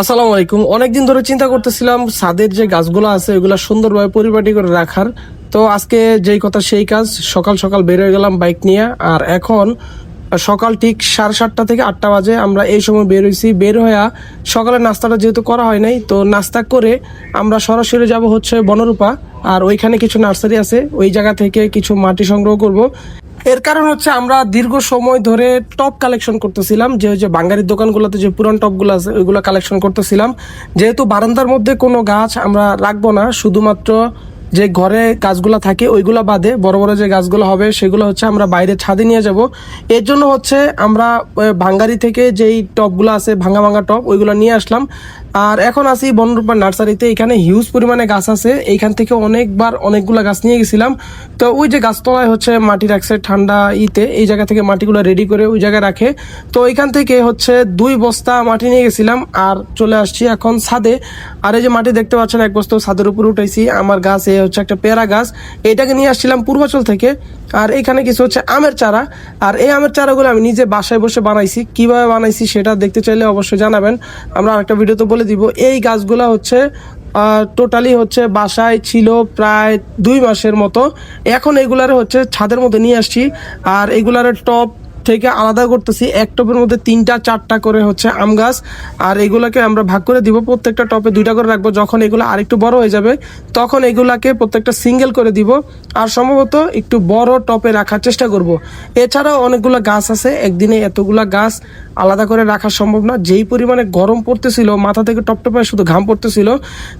আসসালামু আলাইকুম। অনেকদিন ধরে চিন্তা করতেছিলাম, ছাদের যে গাছগুলো আছে ওইগুলো সুন্দরভাবে পরিপাটি করে রাখার। তো আজকে যেই কথা সেই কাজ, সকাল সকাল বের হয়ে গেলাম বাইক নিয়ে। আর এখন, সকাল ঠিক সাড়ে সাতটা থেকে আটটা বাজে, আমরা এই সময় বের হয়েছি। বের হয়ে সকালে নাস্তাটা যেহেতু করা হয় নাই, তো নাস্তা করে আমরা সরাসরি যাব হচ্ছে বনরূপা। আর ওইখানে কিছু নার্সারি আছে, ওই জায়গা থেকে কিছু মাটি সংগ্রহ করব। এর কারণ হচ্ছে আমরা দীর্ঘ সময় ধরে টপ কালেকশন করতেছিলাম, যে যে বাঙালির দোকানগুলোতে যে পুরান টপগুলো আছে, ওইগুলো কালেকশন করতেছিলাম। যেহেতু বারান্দার মধ্যে কোনো গাছ আমরা রাখব না, শুধুমাত্র যে ঘরে গাছগুলো থাকে, ওইগুলো বাদে বড় বড় যে গাছগুলো হবে, সেগুলো হচ্ছে আমরা বাইরে ছাদে নিয়ে যাব। এর জন্য হচ্ছে আমরা ভাঙ্গারি থেকে যেই টপগুলো আছে, ভাঙা ভাঙা টপ ওইগুলো নিয়ে আসলাম। আর এখন আসি বনরূপার নার্সারিতে। এখানে হিউজ পরিমাণে গাছ আছে। এইখান থেকে অনেকবার অনেকগুলো গাছ নিয়ে গেছিলাম। তো ওই যে গাছতলায় হচ্ছে মাটি রাখছে ঠান্ডা ইতে, এই জায়গা থেকে মাটিগুলো রেডি করে ওই জায়গায় রাখে। তো এখান থেকে হচ্ছে দুই বস্তা মাটি নিয়ে গেছিলাম আর চলে আসছি এখন ছাদে। আর এই যে মাটি দেখতে পাচ্ছেন, এক বস্তা ছাদের উপরে উঠেছি আমার গাছ, এ হচ্ছে একটা পেয়ারা গাছ। এটাকে নিয়ে আসছিলাম পূর্বাচল থেকে। আর এখানে কিছু হচ্ছে আমের চারা। আর এই আমের চারাগুলো আমি নিজে বাসায় বসে বানাইছি। কীভাবে বানাইছি সেটা দেখতে চাইলে অবশ্যই জানাবেন। আমরা আরেকটা ভিডিওতে বলে দিব, এই গাছগুলো হচ্ছে টোটালি হচ্ছে বাসায় ছিল প্রায় দুই মাসের মতো। এখন এগুলার হচ্ছে ছাদের মধ্যে নিয়ে আসছি, আর এগুলার টপ থেকে আলাদা করতেছি, এক টপের মধ্যে তিনটা, চারটা করে হচ্ছে আম গাছ। আর এগুলাকে আমরা ভাগ করে দিব, প্রত্যেকটা টপে দুইটা করে রাখব। যখন এগুলো আরেকটু বড় হয়ে যাবে, তখন এগুলাকে প্রত্যেকটা সিঙ্গেল করে দিব। আর সম্ভবত একটু বড় টপে রাখার চেষ্টা করব। এছাড়াও অনেকগুলো গাছ আছে, একদিনে এতগুলা গাছ আলাদা করে রাখা সম্ভব না। যেই পরিমাণে গরম পড়তেছিল, মাথা থেকে টপ টপে শুধু ঘাম পড়তেছিল।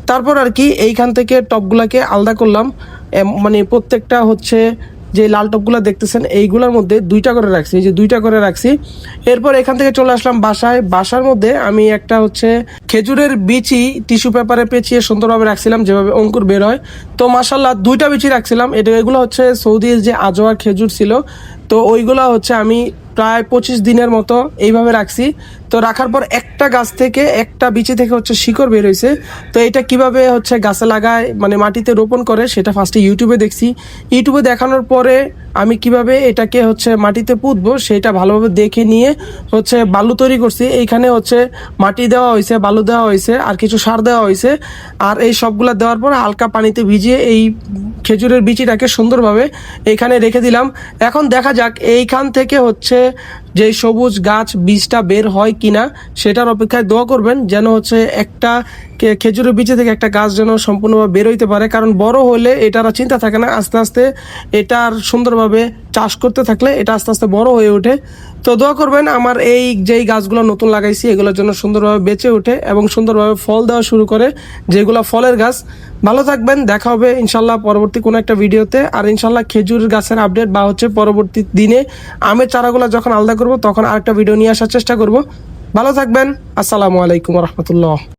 তারপর আর কি এইখান থেকে টপগুলাকে আলাদা করলাম। মানে প্রত্যেকটা হচ্ছে যে লাল টপগুলো দেখতেছেন, এইগুলোর মধ্যে দুইটা করে রাখছি। এই যে দুইটা করে রাখছি। এরপর এখান থেকে চলে আসলাম বাসায়। বাসার মধ্যে আমি একটা হচ্ছে খেজুরের বিচি টিস্যু পেপারে পেঁচিয়ে সুন্দরভাবে রাখছিলাম, যেভাবে অঙ্কুর বের হয়। তো মাসাল্লাহ দুইটা বিচি রাখছিলাম। এটা এগুলো হচ্ছে সৌদির যে আজোয়ার খেজুর ছিল তো ওইগুলো হচ্ছে আমি প্রায় পঁচিশ দিনের মতো এইভাবে রাখছি। তো রাখার পর একটা গাছ থেকে একটা বিচি থেকে হচ্ছে শিকড় বের হয়েছে। তো এটা কীভাবে হচ্ছে গাছে লাগায় মানে মাটিতে রোপণ করে, সেটা ফার্স্টে ইউটিউবে দেখছি। ইউটিউবে দেখানোর পরে আমি কীভাবে এটাকে হচ্ছে মাটিতে পুঁতবো, সেটা ভালোভাবে দেখে নিয়ে হচ্ছে বালু তৈরি করছি। এইখানে হচ্ছে মাটি দেওয়া হয়েছে, বালু দেওয়া হয়েছে, আর কিছু সার দেওয়া হয়েছে। আর এই সবগুলা দেওয়ার পর হালকা পানিতে ভিজিয়ে এই খেজুরের বিচিটাকে সুন্দরভাবে এখানে রেখে দিলাম। এখন দেখা যাক এইখান থেকে হচ্ছে যে সবুজ গাছ বীজটা বের হয় কিনা, সেটার অপেক্ষায় দোয়া করবেন যেন হচ্ছে একটা খেজুরের বিচি থেকে একটা গাছ যেন সম্পূর্ণভাবে বের হইতে পারে। কারণ বড় হলে এটার আর চিন্তা থাকে না, আস্তে আস্তে এটার সুন্দরভাবে চাষ করতে থাকলে এটা আস্তে আস্তে বড় হয়ে ওঠে। তো দোয়া করবেন, আমার এই যেই গাছগুলো নতুন লাগাইছি, এগুলোর জন্য সুন্দরভাবে বেঁচে ওঠে এবং সুন্দরভাবে ফল দেওয়া শুরু করে যেগুলো ফলের গাছ। ভালো থাকবেন, দেখা হবে ইনশাল্লাহ পরবর্তী কোনো একটা ভিডিওতে। আর ইনশাল্লাহ খেজুর গাছের আপডেট বা হচ্ছে পরবর্তী দিনে আমের চারাগুলো যখন আলাদা করব, তখন আরেকটা ভিডিও নিয়ে আসার চেষ্টা করব। ভালো থাকবেন, আসসালামু আলাইকুম রহমতুল্লাহ।